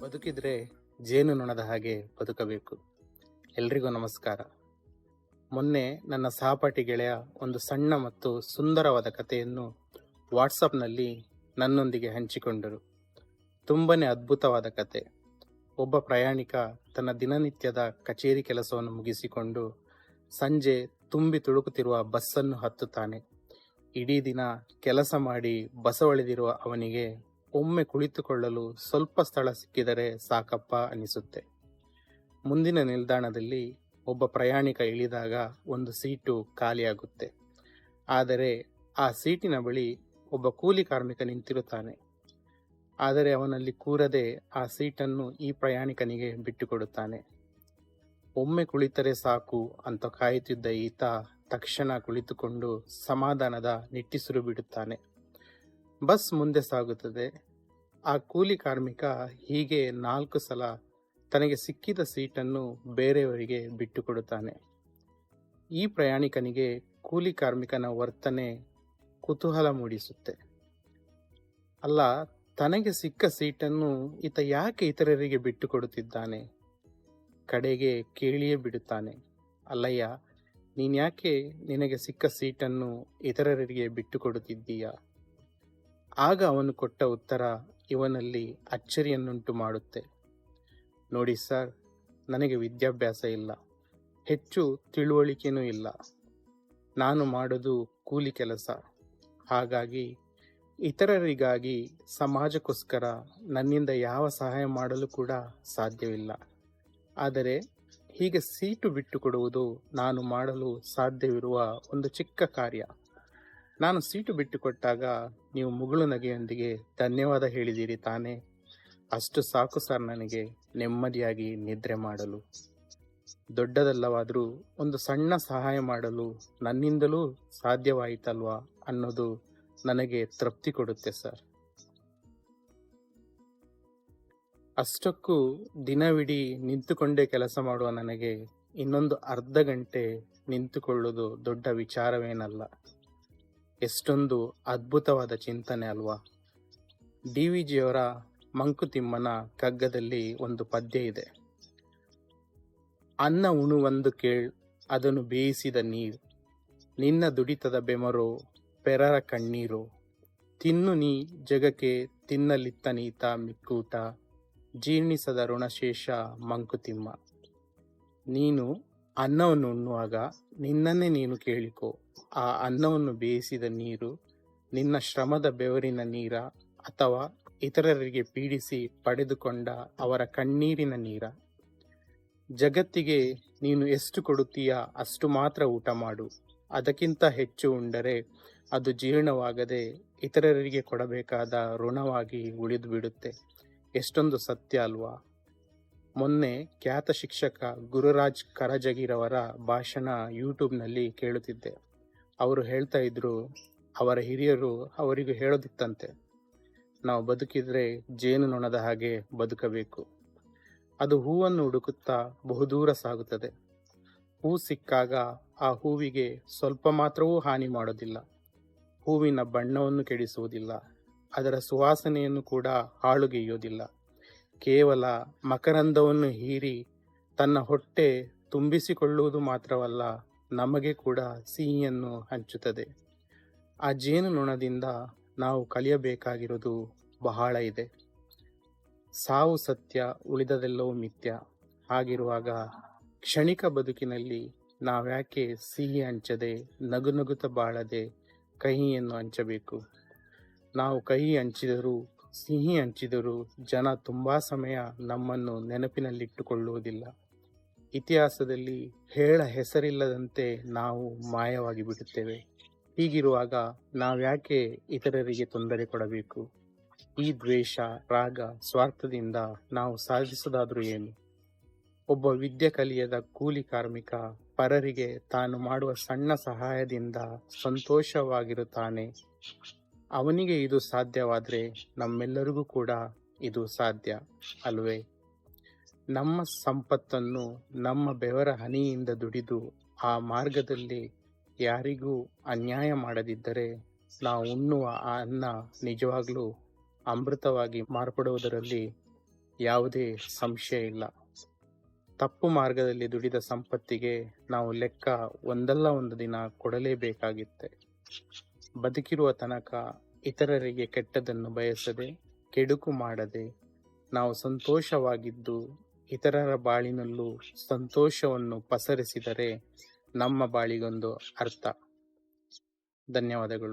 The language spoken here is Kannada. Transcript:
ಬದುಕಿದ್ರೆ ಜೇನು ನೊಣದ ಹಾಗೆ ಬದುಕಬೇಕು. ಎಲ್ರಿಗೂ ನಮಸ್ಕಾರ. ಮೊನ್ನೆ ನನ್ನ ಸಹಪಾಠಿ ಗೆಳೆಯ ಒಂದು ಸಣ್ಣ ಮತ್ತು ಸುಂದರವಾದ ಕಥೆಯನ್ನು ವಾಟ್ಸಪ್ನಲ್ಲಿ ನನ್ನೊಂದಿಗೆ ಹಂಚಿಕೊಂಡರು. ತುಂಬಾ ಅದ್ಭುತವಾದ ಕತೆ ಒಬ್ಬ ಪ್ರಯಾಣಿಕ ತನ್ನ ದಿನನಿತ್ಯದ ಕಚೇರಿ ಕೆಲಸವನ್ನು ಮುಗಿಸಿಕೊಂಡು ಸಂಜೆ ತುಂಬಿ ತುಳುಕುತ್ತಿರುವ ಬಸ್ಸನ್ನು ಹತ್ತುತ್ತಾನೆ. ಇಡೀ ದಿನ ಕೆಲಸ ಮಾಡಿ ಬಸವಳಿದಿರುವ ಅವನಿಗೆ ಒಮ್ಮೆ ಕುಳಿತುಕೊಳ್ಳಲು ಸ್ವಲ್ಪ ಸ್ಥಳ ಸಿಕ್ಕಿದರೆ ಸಾಕಪ್ಪ ಅನಿಸುತ್ತೆ. ಮುಂದಿನ ನಿಲ್ದಾಣದಲ್ಲಿ ಒಬ್ಬ ಪ್ರಯಾಣಿಕ ಇಳಿದಾಗ ಒಂದು ಸೀಟು ಖಾಲಿಯಾಗುತ್ತೆ. ಆದರೆ ಆ ಸೀಟಿನ ಬಳಿ ಒಬ್ಬ ಕೂಲಿ ಕಾರ್ಮಿಕ ನಿಂತಿರುತ್ತಾನೆ. ಆದರೆ ಅವನಲ್ಲಿ ಕೂರದೆ ಆ ಸೀಟನ್ನು ಈ ಪ್ರಯಾಣಿಕನಿಗೆ ಬಿಟ್ಟುಕೊಡುತ್ತಾನೆ. ಒಮ್ಮೆ ಕುಳಿತರೆ ಸಾಕು ಅಂತ ಕಾಯುತ್ತಿದ್ದ ಈತ ತಕ್ಷಣ ಕುಳಿತುಕೊಂಡು ಸಮಾಧಾನದ ನಿಟ್ಟಿಸಿರು ಬಿಡುತ್ತಾನೆ. ಬಸ್ ಮುಂದೆ ಸಾಗುತ್ತದೆ. ಆ ಕೂಲಿ ಕಾರ್ಮಿಕ ಹೀಗೆ ನಾಲ್ಕು ಸಲ ತನಗೆ ಸಿಕ್ಕಿದ ಸೀಟನ್ನು ಬೇರೆಯವರಿಗೆ ಬಿಟ್ಟುಕೊಡುತ್ತಾನೆ. ಈ ಪ್ರಯಾಣಿಕನಿಗೆ ಕೂಲಿ ಕಾರ್ಮಿಕನ ವರ್ತನೆ ಕುತೂಹಲ ಮೂಡಿಸುತ್ತೆ. ಅಲ್ಲ, ತನಗೆ ಸಿಕ್ಕ ಸೀಟನ್ನು ಈತ ಯಾಕೆ ಇತರರಿಗೆ ಬಿಟ್ಟುಕೊಡುತ್ತಿದ್ದಾನೆ? ಕಡೆಗೆ ಕೇಳಿಯೇ ಬಿಡುತ್ತಾನೆ. ಅಲ್ಲಯ್ಯ ನೀನ್ಯಾಕೆ ನಿನಗೆ ಸಿಕ್ಕ ಸೀಟನ್ನು ಇತರರಿಗೆ ಬಿಟ್ಟುಕೊಡುತ್ತಿದ್ದೀಯಾ? ಆಗ ಅವನು ಕೊಟ್ಟ ಉತ್ತರ ಇವನಲ್ಲಿ ಅಚ್ಚರಿಯನ್ನುಂಟು ಮಾಡುತ್ತೆ. ನೋಡಿ ಸರ್, ನನಗೆ ವಿದ್ಯಾಭ್ಯಾಸ ಇಲ್ಲ. ಹೆಚ್ಚು ತಿಳುವಳಿಕೆನೂ ಇಲ್ಲ. ನಾನು ಮಾಡೋದು ಕೂಲಿ ಕೆಲಸ. ಹಾಗಾಗಿ ಇತರರಿಗಾಗಿ ಸಮಾಜಕ್ಕೋಸ್ಕರ ನನ್ನಿಂದ ಯಾವ ಸಹಾಯ ಮಾಡಲು ಕೂಡ ಸಾಧ್ಯವಿಲ್ಲ. ಆದರೆ ಹೀಗೆ ಸೀಟು ಬಿಟ್ಟುಕೊಡುವುದು ನಾನು ಮಾಡಲು ಸಾಧ್ಯವಿರುವ ಒಂದು ಚಿಕ್ಕ ಕಾರ್ಯ. ನಾನು ಸೀಟು ಬಿಟ್ಟುಕೊಟ್ಟಾಗ ನೀವು ಮುಗುಳು ನಗೆಯೊಂದಿಗೆ ಧನ್ಯವಾದ ಹೇಳಿದಿರಿ ತಾನೇ. ಅಷ್ಟು ಸಾಕು ಸರ್ ನನಗೆ ನೆಮ್ಮದಿಯಾಗಿ ನಿದ್ರೆ ಮಾಡಲು. ದೊಡ್ಡದಲ್ಲವಾದರೂ ಒಂದು ಸಣ್ಣ ಸಹಾಯ ಮಾಡಲು ನನ್ನಿಂದಲೂ ಸಾಧ್ಯವಾಯಿತಲ್ವಾ ಅನ್ನೋದು ನನಗೆ ತೃಪ್ತಿ ಕೊಡುತ್ತೆ ಸರ್. ಅಷ್ಟಕ್ಕೂ ದಿನವಿಡೀ ನಿಂತುಕೊಂಡೇ ಕೆಲಸ ಮಾಡುವ ನನಗೆ ಇನ್ನೊಂದು ಅರ್ಧ ಗಂಟೆ ನಿಂತುಕೊಳ್ಳುವುದು ದೊಡ್ಡ ವಿಚಾರವೇನಲ್ಲ. ಎಷ್ಟೊಂದು ಅದ್ಭುತವಾದ ಚಿಂತನೆ ಅಲ್ವಾ? ಡಿ ವಿ ಜಿಯವರ ಮಂಕುತಿಮ್ಮನ ಕಗ್ಗದಲ್ಲಿ ಒಂದು ಪದ್ಯ ಇದೆ. ಅನ್ನ ಉಣುವಂದು ಕೇಳ್, ಅದನ್ನು ಬೇಯಿಸಿದ ನೀರು. ನಿನ್ನ ದುಡಿತದ ಬೆಮರೋ, ಪೆರರ ಕಣ್ಣೀರು. ತಿನ್ನು ನೀ ಜಗಕ್ಕೆ ತಿನ್ನಲಿತ್ತ ನೀತ ಮಿಕ್ಕೂಟ. ಜೀರ್ಣಿಸದ ಋಣಶೇಷ ಮಂಕುತಿಮ್ಮ. ನೀನು ಅನ್ನವನ್ನು ಉಣ್ಣುವಾಗ ನಿನ್ನನ್ನೇ ನೀನು ಕೇಳಿಕೊ. ಆ ಅನ್ನವನ್ನು ಬೇಯಿಸಿದ ನೀರು, ನಿನ್ನ ಶ್ರಮದ ಬೆವರಿನ ನೀರ ಅಥವಾ ಇತರರಿಗೆ ಪೀಡಿಸಿ ಪಡೆದುಕೊಂಡ ಅವರ ಕಣ್ಣೀರಿನ ನೀರ. ಜಗತ್ತಿಗೆ ನೀನು ಎಷ್ಟು ಕೊಡುತ್ತೀಯಾ ಅಷ್ಟು ಮಾತ್ರ ಊಟ ಮಾಡು. ಅದಕ್ಕಿಂತ ಹೆಚ್ಚು ಉಂಡರೆ ಅದು ಜೀರ್ಣವಾಗದೆ ಇತರರಿಗೆ ಕೊಡಬೇಕಾದ ಋಣವಾಗಿ ಉಳಿದು ಬಿಡುತ್ತೆ ಎಷ್ಟೊಂದು ಸತ್ಯ ಅಲ್ವಾ? ಮೊನ್ನೆ ಖ್ಯಾತ ಶಿಕ್ಷಕ ಗುರುರಾಜ್ ಕರಜಗಿರವರ ಭಾಷಣ ಯೂಟ್ಯೂಬ್ನಲ್ಲಿ ಕೇಳುತ್ತಿದ್ದೆ. ಅವರು ಹೇಳ್ತಾ ಇದ್ರು, ಅವರ ಹಿರಿಯರು ಅವರಿಗೂ ಹೇಳೋದಿತ್ತಂತೆ. ನಾವು ಬದುಕಿದ್ರೆ ಜೇನು ನೊಣದ ಹಾಗೆ ಬದುಕಬೇಕು. ಅದು ಹೂವನ್ನು ಹುಡುಕುತ್ತಾ ಬಹುದೂರ ಸಾಗುತ್ತದೆ. ಹೂ ಸಿಕ್ಕಾಗ ಆ ಹೂವಿಗೆ ಸ್ವಲ್ಪ ಮಾತ್ರವೂ ಹಾನಿ ಮಾಡೋದಿಲ್ಲ. ಹೂವಿನ ಬಣ್ಣವನ್ನು ಕೆಡಿಸುವುದಿಲ್ಲ. ಅದರ ಸುವಾಸನೆಯನ್ನು ಕೂಡ ಹಾಳುಗೆಯ್ಯೋದಿಲ್ಲ. ಕೇವಲ ಮಕರಂದವನ್ನು ಹೀರಿ ತನ್ನ ಹೊಟ್ಟೆ ತುಂಬಿಸಿಕೊಳ್ಳುವುದು ಮಾತ್ರವಲ್ಲ, ನಮಗೆ ಕೂಡ ಸಿಹಿಯನ್ನು ಹಂಚುತ್ತದೆ. ಆ ಜೇನುನೊಣದಿಂದ ನಾವು ಕಲಿಯಬೇಕಾಗಿರೋದು ಬಹಳ ಇದೆ. ಸಾವು ಸತ್ಯ ಉಳಿದದೆಲ್ಲವೂ ಮಿಥ್ಯ. ಹಾಗಿರುವಾಗ ಕ್ಷಣಿಕ ಬದುಕಿನಲ್ಲಿ ನಾವ್ಯಾಕೆ ಸಿಹಿ ಹಂಚದೆ, ನಗು ನಗುತ ಬಾಳದೆ ಕಹಿಯನ್ನು ಹಂಚಬೇಕು? ನಾವು ಕಹಿ ಹಂಚಿದರೂ ಸಿಹಿ ಹಂಚಿದರೂ ಜನ ತುಂಬ ಸಮಯ ನಮ್ಮನ್ನು ನೆನಪಿನಲ್ಲಿಟ್ಟುಕೊಳ್ಳುವುದಿಲ್ಲ. ಇತಿಹಾಸದಲ್ಲಿ ಹೇಳ ಹೆಸರಿಲ್ಲದಂತೆ ನಾವು ಮಾಯವಾಗಿ ಬಿಡುತ್ತೇವೆ. ಹೀಗಿರುವಾಗ ನಾವ್ಯಾಕೆ ಇತರರಿಗೆ ತೊಂದರೆ ಕೊಡಬೇಕು? ಈ ದ್ವೇಷ, ರಾಗ, ಸ್ವಾರ್ಥದಿಂದ ನಾವು ಸಾಧಿಸೋದಾದ್ರೂ ಏನು? ಒಬ್ಬ ವಿದ್ಯೆ ಕಲಿಯದ ಕೂಲಿ ಕಾರ್ಮಿಕ ಪರರಿಗೆ ತಾನು ಮಾಡುವ ಸಣ್ಣ ಸಹಾಯದಿಂದ ಸಂತೋಷವಾಗಿರುತ್ತಾನೆ. ಅವನಿಗೆ ಇದು ಸಾಧ್ಯವಾದರೆ ನಮ್ಮೆಲ್ಲರಿಗೂ ಕೂಡ ಇದು ಸಾಧ್ಯ, ಅಲ್ವೇ? ನಮ್ಮ ಸಂಪತ್ತನ್ನು ನಮ್ಮ ಬೆವರ ಹನಿಯಿಂದ ದುಡಿದು ಆ ಮಾರ್ಗದಲ್ಲಿ ಯಾರಿಗೂ ಅನ್ಯಾಯ ಮಾಡದಿದ್ದರೆ ನಾವು ಉಣ್ಣುವ ಆ ಅನ್ನ ನಿಜವಾಗ್ಲೂ ಅಮೃತವಾಗಿ ಮಾರ್ಪಡುವುದರಲ್ಲಿ ಯಾವುದೇ ಸಂಶಯ ಇಲ್ಲ. ತಪ್ಪು ಮಾರ್ಗದಲ್ಲಿ ದುಡಿದ ಸಂಪತ್ತಿಗೆ ನಾವು ಲೆಕ್ಕ ಒಂದಲ್ಲ ಒಂದು ದಿನ ಕೊಡಲೇಬೇಕಾಗಿತ್ತೆ. ಬದುಕಿರುವ ತನಕ ಇತರರಿಗೆ ಕೆಟ್ಟದನ್ನು ಬಯಸದೆ, ಕೆಡುಕು ಮಾಡದೆ, ನಾವು ಸಂತೋಷವಾಗಿದ್ದು ಇತರರ ಬಾಳಿನಲ್ಲೂ ಸಂತೋಷವನ್ನು ಪಸರಿಸಿದರೆ ನಮ್ಮ ಬಾಳಿಗೊಂದು ಅರ್ಥ. ಧನ್ಯವಾದಗಳು.